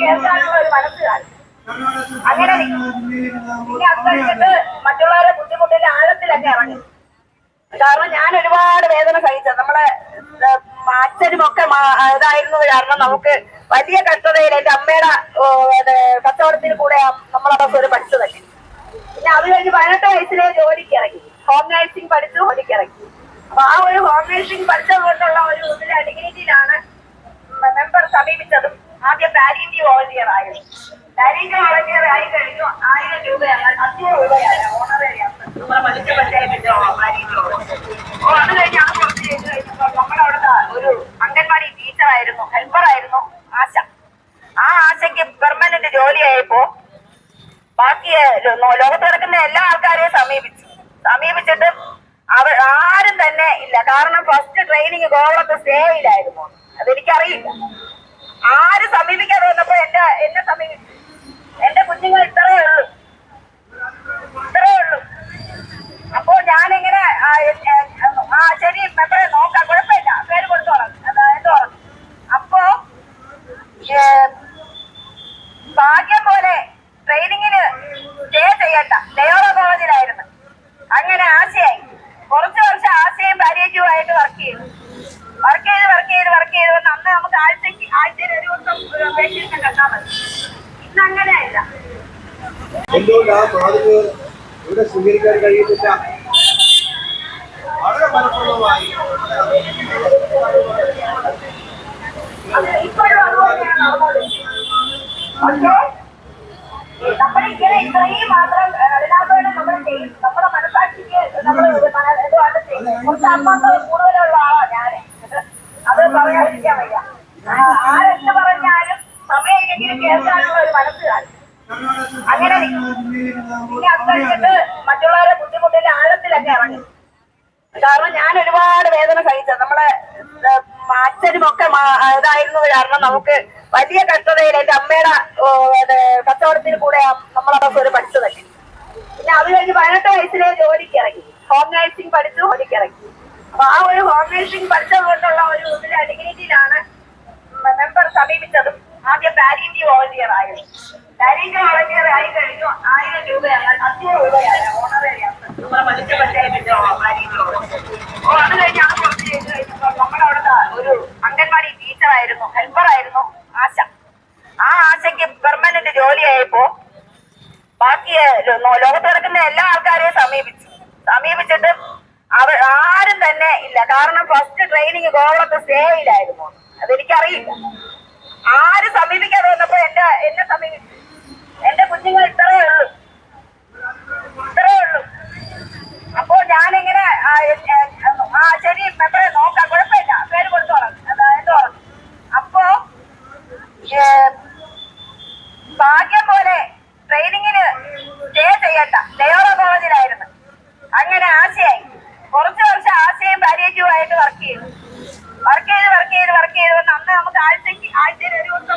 സമയമെങ്കിലും ഒരു മനസ്സ് കാണും അങ്ങനെ പിന്നെ അത് കഴിഞ്ഞിട്ട് മറ്റുള്ളവരെ ബുദ്ധിമുട്ടിന്റെ ആഴത്തിലൊക്കെ ഇറങ്ങി കാരണം ഞാൻ ഒരുപാട് വേദന സഹിച്ചത് നമ്മളെ അച്ഛനുമൊക്കെ ഇതായിരുന്നു കാരണം നമുക്ക് വലിയ കഷ്ടതയിൽ എന്റെ അമ്മയുടെ കച്ചവടത്തിൽ കൂടെ നമ്മളതൊക്കെ ഒരു പഠിച്ചതല്ലേ പിന്നെ അത് കഴിഞ്ഞ് പതിനെട്ട് വയസ്സിലെ ജോലിക്ക് ഇറങ്ങി ഹോം നഴ്സിംഗ് പഠിച്ചു ജോലിക്ക് ഇറങ്ങി അപ്പൊ ആ ഒരു ഹോം നഴ്സിംഗ് പഠിച്ചത് കൊണ്ടുള്ള ഒരു ഡിഗ്നിറ്റിയിലാണ് മെമ്പർ സമീപിച്ചതും ആദ്യം പാരീറ്റീവ് വോളണ്ടിയർ ആയിരുന്നു. പാരീറ്റീവ് വോളണ്ടിയർ ആയി കഴിഞ്ഞു. ആയിരം രൂപയാണ്. അഞ്ഞൂറ് രൂപയാണ്. ഓണറേറിയ നമ്മുടെ മത്സ്യ പഞ്ചായത്തിന്റെ പാരീറ്റീവ് ഓ അത് കഴിഞ്ഞ് ആ കുറച്ച് ചെയ്ത് കഴിഞ്ഞപ്പോൾ നമ്മുടെ അവിടുത്തെ ഒരു അംഗൻവാടി ടീച്ചറായിരുന്നു ഹെൽപ്പറായിരുന്നു ആശ. ആ ആശയ്ക്ക് പെർമനന്റ് ജോലിയായപ്പോ ബാക്കി ലോകത്ത് കിടക്കുന്ന എല്ലാ ആൾക്കാരെയും സമീപിച്ചു. സമീപിച്ചിട്ട് അവർ ആരും തന്നെ ഇല്ല. കാരണം ഫസ്റ്റ് ട്രെയിനിങ് ഗോവളത്ത് സ്റ്റേയിലായിരുന്നു അതെനിക്കറിയില്ല. ആര് സമീപിക്കാതെ വന്നപ്പോ എന്റെ എന്നെ സമീപി എന്റെ കുഞ്ഞുങ്ങൾ ഇത്രയേ ഉള്ളൂ. ഇത്രയേ ഉള്ളൂ. അപ്പോ ഞാനിങ്ങനെ ആ, ശരി മെമ്പറെ നോക്കാം. കുഴപ്പമില്ല. പേര് കൊടുത്തോളാം. എന്താ. എന്തോളം അപ്പോ ഭാഗ്യം പോലെ ട്രെയിനിങ്ങിന് സ്റ്റേ ചെയ്യണ്ട. ലയോറ കോളേജിലായിരുന്നു അങ്ങനെ ആശയായി. കുറച്ചു വർഷം ആശയും പാലിയേറ്റീവും ആയിട്ട് വർക്ക് ചെയ്തു. ആഴ്ചയിൽ ഒരു ദിവസം പേഷ്യൻസിനെ കണ്ടാൽ മതി. ഇന്ന് അങ്ങനെയല്ല എന്തുകൊണ്ട് ആ മാതൃക ഇവിടെ സ്വീകരിക്കാൻ കഴിയുന്നില്ല? വളരെ ഫലപ്രദമായി. ഇപ്പോഴും അതുപോലെയാണ്. പക്ഷേ നമ്മളിങ്ങനെ ഇത്രയും മാത്രം അതിനകത്തോടെ നമ്മൾ ചെയ്യും. നമ്മുടെ മനസാക്ഷിക്ക് നമ്മൾ എന്തുകൊണ്ട് ചെയ്യും. കുറച്ച് അമ്മ കൂടുതലുള്ള ആളാ ഞാൻ. അത് പറയാതിരിക്കാൻ വയ്യ. കേൾക്കാനുള്ള ഒരു മനസ്സ് കാണും അങ്ങനെ പിന്നെ അത് കഴിഞ്ഞിട്ട് മറ്റുള്ളവരെ ബുദ്ധിമുട്ടിന്റെ ആഴത്തിലൊക്കെ ഇറങ്ങി. കാരണം ഞാൻ ഒരുപാട് വേദന സഹിച്ചത്. നമ്മളെ അച്ഛനുമൊക്കെ അച്ഛനും ഇതായിരുന്നു കാരണം നമുക്ക് വലിയ കഷ്ടതയിൽ എന്റെ അമ്മയുടെ കച്ചവടത്തിന് കൂടെ നമ്മളതൊക്കെ ഒരു പഠിച്ചതൊക്കെ. പിന്നെ അത് കഴിഞ്ഞ് പതിനെട്ട് വയസ്സിലെ ജോലിക്ക് ഇറങ്ങി. ഹോം നഴ്സിംഗ് പഠിച്ചു ജോലിക്ക് ഇറങ്ങി. അപ്പൊ ആ ഒരു ഹോം നഴ്സിംഗ് പഠിച്ചത് ഒരു ഇതിലെ ഡിഗ്നിറ്റിയിലാണ് മെമ്പർ സമീപിച്ചതും ആദ്യം പാരീറ്റീവ് വോളണ്ടിയർ ആയിരുന്നു. പാരീറ്റീവ് വോളണ്ടിയർ ആയി കഴിഞ്ഞു ആയിരം രൂപയാണ് അഞ്ഞൂറ് രൂപയാണ് ഓണറേറിയ നമ്മുടെ മത്സ്യ പഞ്ചായത്തിന്റെ പാരീറ്റീവ് ഓ അത് കഴിഞ്ഞ് ആ കുറച്ച് ചെയ്ത് കഴിഞ്ഞപ്പോൾ നമ്മുടെ അവിടുത്തെ ഒരു അംഗൻവാടി ടീച്ചറായിരുന്നു ഹെൽപ്പറായിരുന്നു ആശ. ആ ആശയ്ക്ക് പെർമനന്റ് ജോലിയായപ്പോ ബാക്കി ലോകത്ത് കിടക്കുന്ന എല്ലാ ആൾക്കാരെയും സമീപിച്ചു. സമീപിച്ചിട്ട് അവർ ആരും തന്നെ ഇല്ല. കാരണം ഫസ്റ്റ് ട്രെയിനിങ് ഗോവളത്ത് സ്റ്റേയിലായിരുന്നു അതെനിക്കറിയില്ല. ആര് സമീപിക്കാതെ വന്നപ്പോ എന്റെ എന്നെ സമീപിച്ചു എന്റെ കുഞ്ഞുങ്ങൾ ഇത്രയേ ഉള്ളൂ. ഇത്രയേ ഉള്ളൂ. അപ്പോ ഞാനിങ്ങനെ ആ, ശരി മെമ്പറെ നോക്കാം. കുഴപ്പമില്ല. പേര് കൊടുത്തോളാം. എന്താ. എന്തോളം അപ്പോ ഭാഗ്യം പോലെ ട്രെയിനിങ്ങിന് സ്റ്റേ ചെയ്യണ്ട. ലയോറ കോളേജിലായിരുന്നു അങ്ങനെ ആശയായി കുറച്ചു വർഷം ആശയും പാലിയേറ്റീവും ആയിട്ട് വർക്ക് ചെയ്തു വർക്ക് ചെയ്ത് വർക്ക് ചെയ്ത് വർക്ക് ചെയ്ത് വന്ന് അന്ന് നമുക്ക് ആഴ്ചക്ക് ആഴ്ചയിൽ